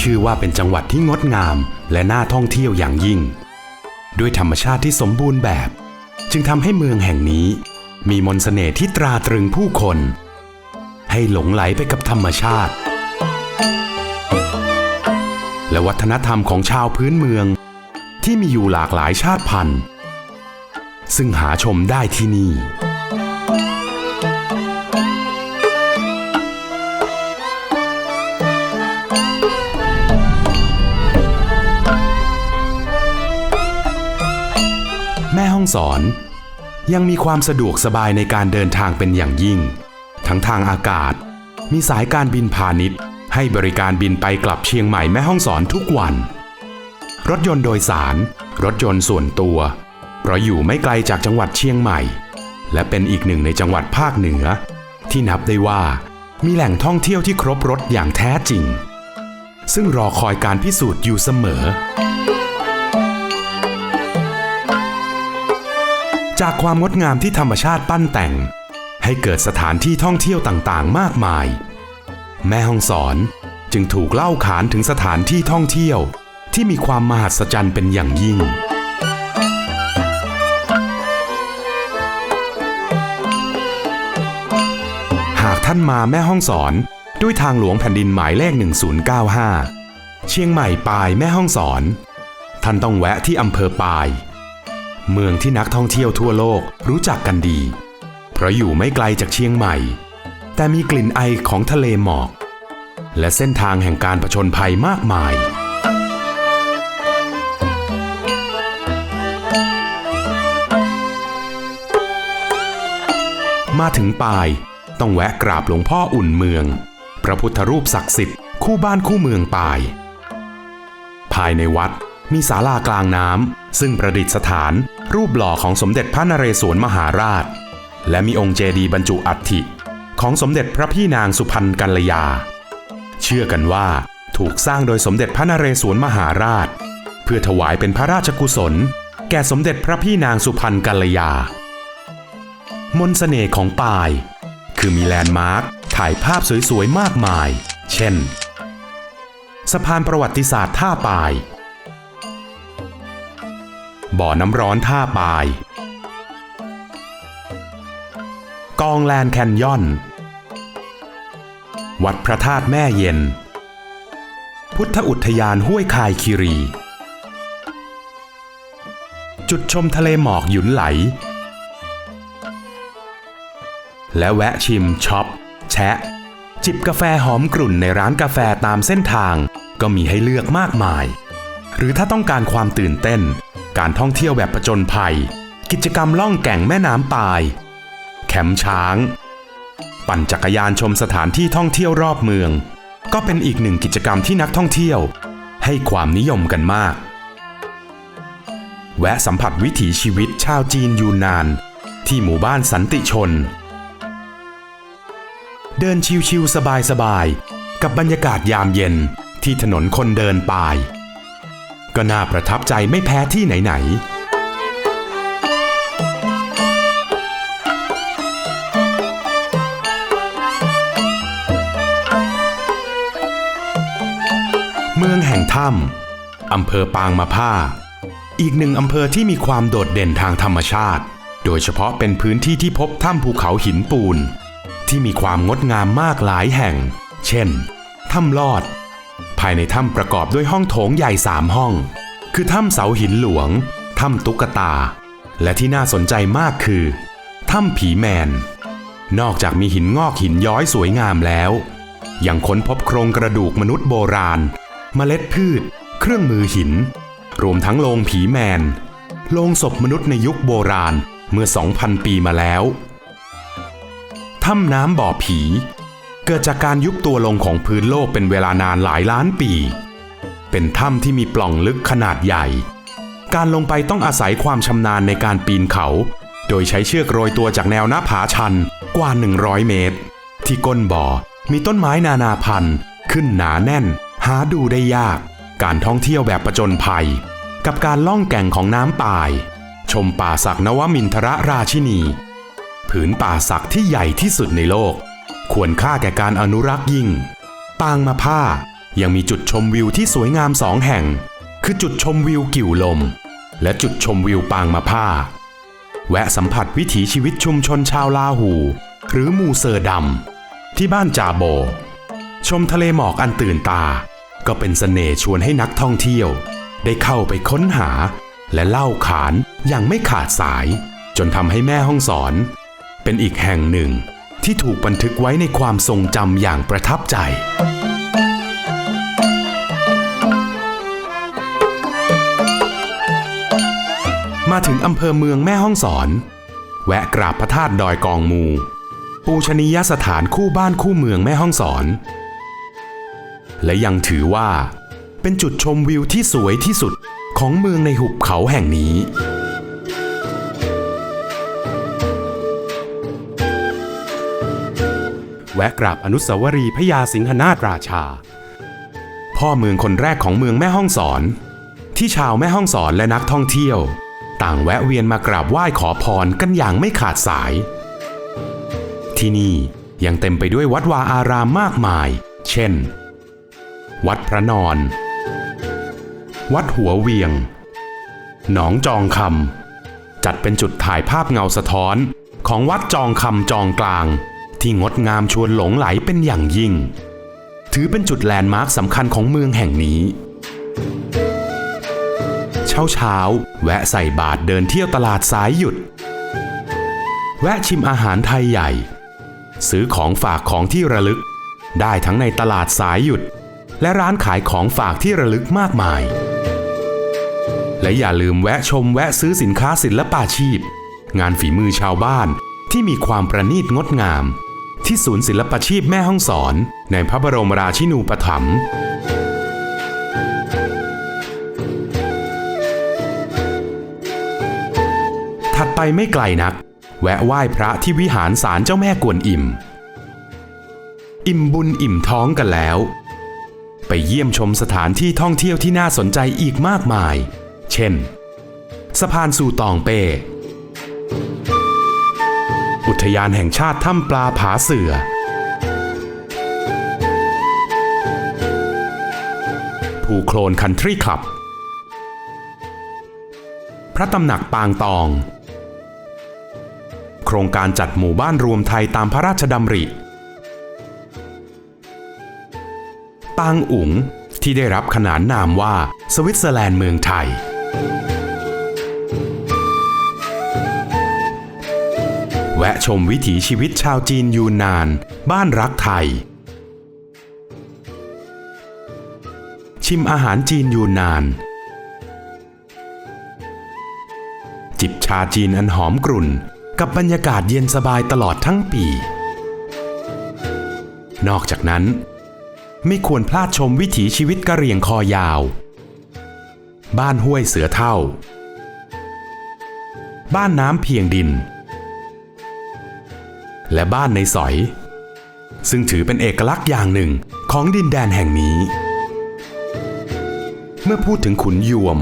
ชื่อว่าเป็นจังหวัดที่งดงาม และน่าท่องเที่ยวอย่างยิ่ง ด้วยธรรมชาติที่สมบูรณ์แบบ จึงทำให้เมืองแห่งนี้ มีมนต์เสน่ห์ที่ตราตรึงผู้คน ให้หลงไหลไปกับธรรมชาติ และวัฒนธรรมของชาวพื้นเมือง ที่มีอยู่หลากหลายชาติพันธุ์ ซึ่งหาชมได้ที่นี่ องสอน ยังมีความสะดวกสบายในการเดินทางเป็นอย่างยิ่ง ทั้งทางอากาศ มีสายการบินพาณิชย์ ให้บริการบินไปกลับเชียงใหม่แม่ห้องสอนทุกวัน รถยนต์โดยสาร รถยนต์ส่วนตัว เพราะอยู่ไม่ไกลจากจังหวัดเชียงใหม่ และเป็นอีกหนึ่งในจังหวัดภาคเหนือ ที่นับได้ว่า มีแหล่งท่องเที่ยวที่ครบรถอย่างแท้จริง ซึ่งรอคอยการพิสูจน์อยู่เสมอ จากความงดงามที่ธรรมชาติปั้นแต่ง ให้เกิดสถานที่ท่องเที่ยวต่างๆ มากมาย แม่ฮ่องสอนจึงถูกเล่าขานถึงสถานที่ท่องเที่ยวที่มีความมหัศจรรย์เป็นอย่างยิ่งหากท่านมาแม่ห้องสอนด้วยทางหลวงแผ่นดินหมายเลข 1095 เชียงใหม่ปายแม่ห้องสอน ท่านต้องแวะที่อำเภอปาย เมืองที่นักท่องเที่ยวทั่วโลกรู้จักกันดี เพราะอยู่ไม่ไกลจากเชียงใหม่ แต่มีกลิ่นไอของทะเลหมอก และเส้นทางแห่งการผชนภัยมากมาย มาถึงปายต้องแวะกราบหลวงพ่ออุ่นเมือง พระพุทธรูปศักดิ์สิทธิ์คู่บ้านคู่เมืองปาย ภายในวัด มีศาลากลางน้ำซึ่งประดิษฐาน รูปหล่อของสมเด็จพระนเรศวรมหาราช และมีองค์เจดีย์บรรจุอัฐิ ของสมเด็จพระพี่นางสุพรรณกัลยา เชื่อกันว่าถูกสร้างโดยสมเด็จพระนเรศวรมหาราช เพื่อถวายเป็นพระราชกุศล แก่สมเด็จพระพี่นางสุพรรณกัลยา มนต์เสน่ห์ของปาย คือมีแลนด์มาร์คถ่ายภาพสวยๆมากมาย เช่น สะพานประวัติศาสตร์ท่าปาย บ่อน้ำร้อนท่าปาย กองแลนแคนยอน วัดพระธาตุแม่เย็น พุทธอุทยานห้วยคายคีรี จุดชมทะเลหมอกหยุนไหล และแวะชิมช็อป แชะ จิบกาแฟหอมกลุ่นในร้านกาแฟตามเส้นทางก็มีให้เลือกมากมาย หรือถ้าต้องการความตื่นเต้น การท่องเที่ยวแบบประจนภัย กิจกรรมล่องแก่งแม่น้ำปาย แคมป์ช้าง ปั่นจักรยานชมสถานที่ท่องเที่ยวรอบเมือง ก็เป็นอีกหนึ่งกิจกรรมที่นักท่องเที่ยว ให้ความนิยมกันมาก แวะสัมผัสวิถีชีวิตชาวจีนยูนนาน ที่หมู่บ้านสันติชน เดินชิวๆสบายๆกับบรรยากาศยามเย็นที่ถนนคนเดินป่าย ก็น่าประทับใจไม่แพ้ที่ไหนๆเมืองแห่งถ้ำอำเภอปางมะผ้า อีกหนึ่งอำเภอที่มีความโดดเด่นทางธรรมชาติ โดยเฉพาะเป็นพื้นที่ที่พบถ้ำภูเขาหินปูน ที่มีความงดงามมากหลายแห่ง เช่น ถ้ำลอด ภายในถ้ำประกอบด้วยห้องโถงใหญ่สามห้อง คือถ้ำเสาหินหลวง ถ้ำตุ๊กตา และที่น่าสนใจมากคือ ถ้ำผีแมน นอกจากมีหินงอกหินย้อยสวยงามแล้ว ยังค้นพบโครงกระดูกมนุษย์โบราณ เมล็ดพืช เครื่องมือหิน รวมทั้งโลงผีแมน โลงศพมนุษย์ในยุคโบราณเมื่อ 2,000 ปีมาแล้ว ถ้ำน้ำบ่อผี เกิดจากการยุบตัวลงของพื้นโลกเป็นเวลานานหลายล้านปี เป็นถ้ำที่มีปล่องลึกขนาดใหญ่ การลงไปต้องอาศัยความชำนาญในการปีนเขา โดยใช้เชือกโรยตัวจากแนวหน้าผาชันกว่า 100 เมตร ที่ก้นบ่อมีต้นไม้นานาพันธุ์ ขึ้นหนาแน่น หาดูได้ยาก การท่องเที่ยวแบบประจนภัย กับการล่องแก่งของน้ำป่าย ชมป่าศักนวมินทรราชินี ผืนป่าศักที่ใหญ่ที่สุดในโลก ควรค่าแก่การอนุรักษ์ยิ่ง ปางมาผ้ายังมีจุดชมวิวที่สวยงามสองแห่ง คือจุดชมวิวกิ่วลม และจุดชมวิวปางมาผ้า แวะสัมผัสวิถีชีวิตชุมชนชาวลาหู หรือมูเซอร์ดำที่บ้านจาโบ ชมทะเลหมอกอันตื่นตา ก็เป็นเสน่ห์ชวนให้นักท่องเที่ยว ได้เข้าไปค้นหา และเล่าขานอย่างไม่ขาดสาย จนทำให้แม่ห้องสอน เป็นอีกแห่งหนึ่ง ที่ถูกบันทึกไว้ในความทรงจำอย่างประทับใจ มาถึงอำเภอเมืองแม่ห้องสอน แวะกราบพระธาตุดอยกองมู ปูชนียสถานคู่บ้านคู่เมืองแม่ห้องสอน และยังถือว่า เป็นจุดชมวิวที่สวยที่สุดของเมืองในหุบเขาแห่งนี้ วะกราบอนุสาวรีย์พญาสิงหนาถราชา พ่อเมืองคนแรกของเมืองแม่ห้องสอน ที่ชาวแม่ห้องสอนและนักท่องเที่ยว ต่างแวะเวียนมากราบไหว้ขอพรกันอย่างไม่ขาดสาย ที่นี่ยังเต็มไปด้วยวัดวาอารามมากมาย เช่น วัดพระนอน วัดหัวเวียง หนองจองคำจัดเป็นจุดถ่ายภาพเงาสะท้อนของวัดจองคำจองกลาง ที่งดงามชวนหลงไหลเป็นอย่างยิ่ง ถือเป็นจุดแลนด์มาร์คสำคัญของเมืองแห่งนี้ เช้าเช้าแวะใส่บาทเดินเที่ยวตลาดสายหยุด แวะชิมอาหารไทยใหญ่ ซื้อของฝากของที่ระลึก ได้ทั้งในตลาดสายหยุด และร้านขายของฝากที่ระลึกมากมาย และอย่าลืมแวะชมแวะซื้อสินค้าศิลปาชีพ งานฝีมือชาวบ้านที่มีความประณีตงดงาม ที่ศูนย์ศิลปาชีพแม่ห้องสอน ในพระบรมราชินูปถัมภ์ถัดไปไม่ไกลนัก แวะไหว้พระที่วิหารศาลเจ้าแม่กวนอิม อิ่มบุญอิ่มท้องกันแล้ว ไปเยี่ยมชมสถานที่ท่องเที่ยวที่น่าสนใจอีกมากมาย เช่น สะพานสู่ตองเป้ อุทยานแห่งชาติถ้ำปลาผาเสือ ภูโคลนคันทรีคลับ พระตำหนักปางตอง โครงการจัดหมู่บ้านรวมไทยตามพระราชดำริปางอุ๋งที่ได้รับขนานนามว่าสวิตเซอร์แลนด์เมืองไทย แวะชมวิถีชีวิตชาวจีนยูนนาน บ้านรักไทย ชิมอาหารจีนยูนนาน จิบชาจีนอันหอมกรุ่น กับบรรยากาศเย็นสบายตลอดทั้งปี นอกจากนั้น ไม่ควรพลาดชมวิถีชีวิตกะเหรี่ยงคอยาว บ้านห้วยเสือเท่า บ้านน้ำเพียงดิน และบ้านในสอย ซึ่งถือเป็นเอกลักษณ์อย่างหนึ่งของดินแดนแห่งนี้ เมื่อพูดถึงขุนยวม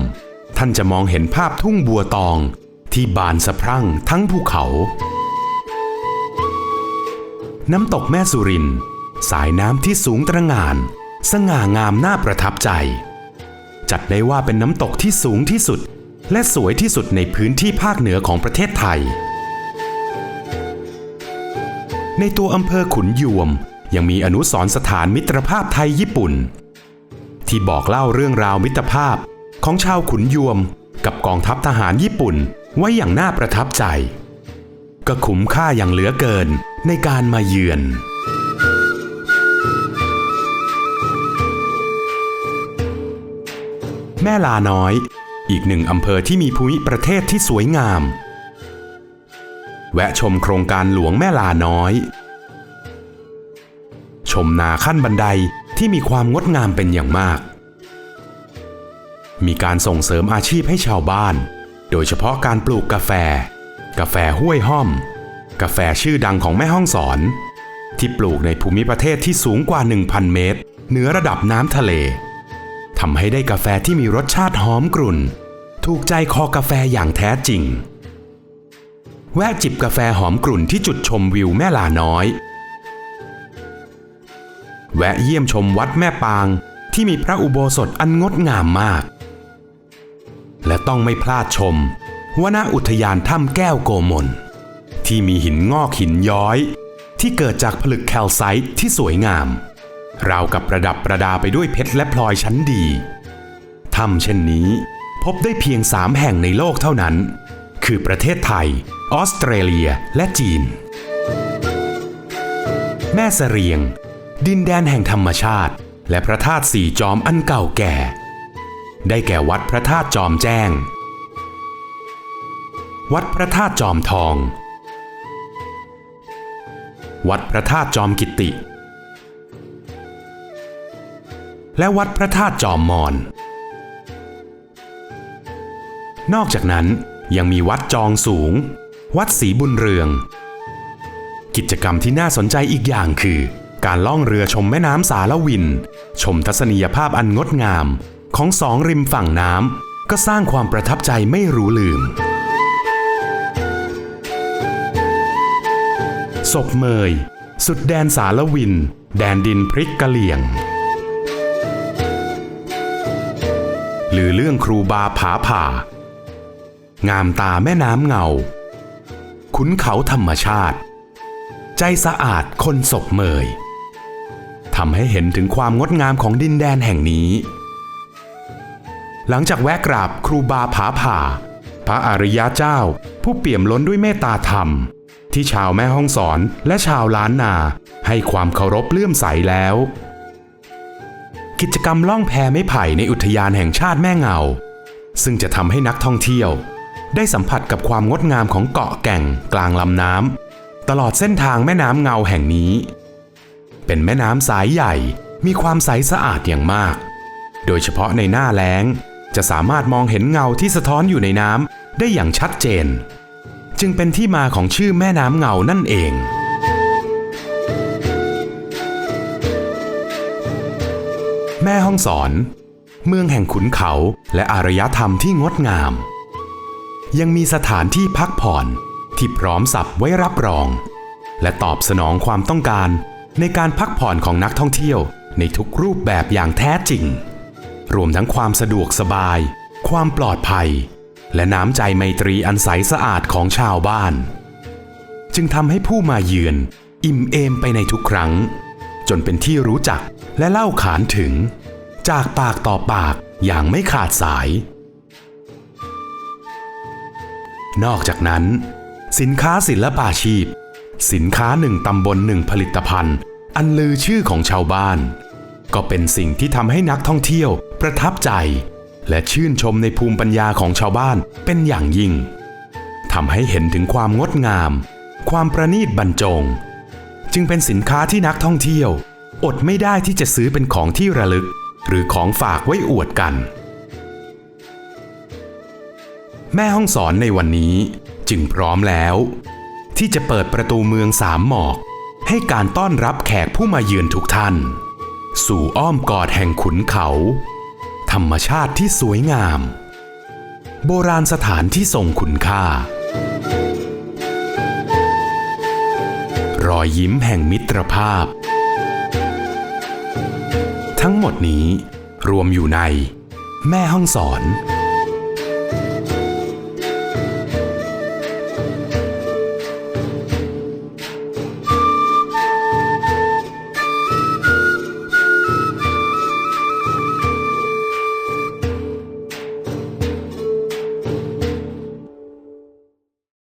ท่านจะมองเห็นภาพทุ่งบัวตองที่บานสะพรั่งทั้งภูเขา น้ำตกแม่สุริน สายน้ำที่สูงตระหง่าน สง่างามน่าประทับใจ จัดได้ว่าเป็นน้ำตกที่สูงที่สุด และสวยที่สุดในพื้นที่ภาคเหนือของประเทศไทย ในตัวอำเภอขุนยวม ยังมีอนุสรสถานมิตรภาพไทยญี่ปุ่น ที่บอกเล่าเรื่องราวมิตรภาพของชาวขุนยวม กับกองทัพทหารญี่ปุ่นไว้อย่างน่าประทับใจ ก็คุ้มค่าอย่างเหลือเกินในการมาเยือนแม่ลาน้อย อีกหนึ่งอำเภอที่มีภูมิประเทศที่สวยงาม แวะชมโครงการหลวงแม่ลาน้อย ชมนาขั้นบันไดที่มีความงดงามเป็นอย่างมาก มีการส่งเสริมอาชีพให้ชาวบ้าน โดยเฉพาะการปลูกกาแฟ กาแฟห้วยห้อม กาแฟชื่อดังของแม่ห้องสอน ที่ปลูกในภูมิประเทศที่สูงกว่า 1,000 เมตร เหนือระดับน้ำทะเลทำให้ได้กาแฟที่มีรสชาติหอมกรุ่น ถูกใจคอกาแฟอย่างแท้จริง แวะจิบกาแฟหอมกรุ่นที่จุดชมวิวแม่ลาน้อย แวะเยี่ยมชมวัดแม่ปางที่มีพระอุโบสถอันงดงามมาก และต้องไม่พลาดชมวนาอุทยานถ้ำแก้วโกมลที่มีหินงอกหินย้อย ที่เกิดจากผลึกแคลไซต์ที่สวยงาม ราวกับประดับประดาไปด้วยเพชรและพลอยชั้นดีถ้ำเช่นนี้ พบได้เพียงสามแห่งในโลกเท่านั้น คือประเทศไทย ออสเตรเลียและจีน แม่เสรียง ดินแดนแห่งธรรมชาติ และพระธาตุสี่จอมอันเก่าแก่ ได้แก่วัดพระธาตุจอมแจ้ง วัดพระธาตุจอมทอง วัดพระธาตุจอมกิติ และวัดพระธาตุจอมมอน นอกจากนั้น ยังมีวัดจองสูง วัดศรีบุญเรือง กิจกรรมที่น่าสนใจอีกอย่างคือ การล่องเรือชมแม่น้ำสารวิน ชมทัศนียภาพอันงดงามของสองริมฝั่งน้ำก็สร้างความประทับใจไม่รู้ลืม ศพเมย สุดแดนสารวิน แดนดินพริกกะเหลี่ยง หรือเรื่องครูบาผาผ่า งามตาแม่น้ำเงา ขุนเขาธรรมชาติ ใจสะอาดคนศพเมยทำให้เห็นถึงความงดงามของดินแดนแห่งนี้ หลังจากแวะกราบครูบาผาผ่า พระอริยะเจ้า ผู้เปี่ยมล้นด้วยเมตตาธรรม ที่ชาวแม่ห้องสอนและชาวล้านนาให้ความเคารพเลื่อมใสแล้ว กิจกรรมล่องแพไม้ไผ่ในอุทยานแห่งชาติแม่เงา ซึ่งจะทำให้นักท่องเที่ยว ได้สัมผัสกับความงดงามของเกาะแก่งกลางลำน้ำตลอดเส้นทางแม่น้ำเงาแห่งนี้ เป็นแม่น้ำสายใหญ่มีความใสสะอาดอย่างมาก โดยเฉพาะในหน้าแล้ง จะสามารถมองเห็นเงาที่สะท้อนอยู่ในน้ำได้อย่างชัดเจน จึงเป็นที่มาของชื่อแม่น้ำเงานั่นเองแม่ห้องสอน เมืองแห่งขุนเขาและอารยธรรมที่งดงาม ยังมีสถานที่พักผ่อนที่พร้อมสับไว้รับรอง และตอบสนองความต้องการในการพักผ่อนของนักท่องเที่ยวในทุกรูปแบบอย่างแท้จริง รวมทั้งความสะดวกสบาย ความปลอดภัย และน้ำใจไมตรีอันใสสะอาดของชาวบ้าน จึงทำให้ผู้มาเยือน อิ่มเอมไปในทุกครั้ง จนเป็นที่รู้จักและเล่าขานถึง จากปากต่อปากอย่างไม่ขาดสาย นอกจากนั้น สินค้าศิลปาชีพ สินค้าหนึ่งตำบลหนึ่งผลิตภัณฑ์ อันลือชื่อของชาวบ้าน ก็เป็นสิ่งที่ทำให้นักท่องเที่ยวประทับใจ และชื่นชมในภูมิปัญญาของชาวบ้านเป็นอย่างยิ่งทำให้เห็นถึงความงดงาม ความประณีตบรรจง จึงเป็นสินค้าที่นักท่องเที่ยว อดไม่ได้ที่จะซื้อเป็นของที่ระลึก หรือของฝากไว้อวดกัน แม่ห้องสอนในวันนี้จึงพร้อมแล้ว ที่จะเปิดประตูเมืองสามหมอก ให้การต้อนรับแขกผู้มาเยือนทุกท่าน สู่อ้อมกอดแห่งขุนเขา ธรรมชาติที่สวยงาม โบราณสถานที่ทรงคุณค่า รอยยิ้มแห่งมิตรภาพ ทั้งหมดนี้รวมอยู่ในแม่ห้องสอน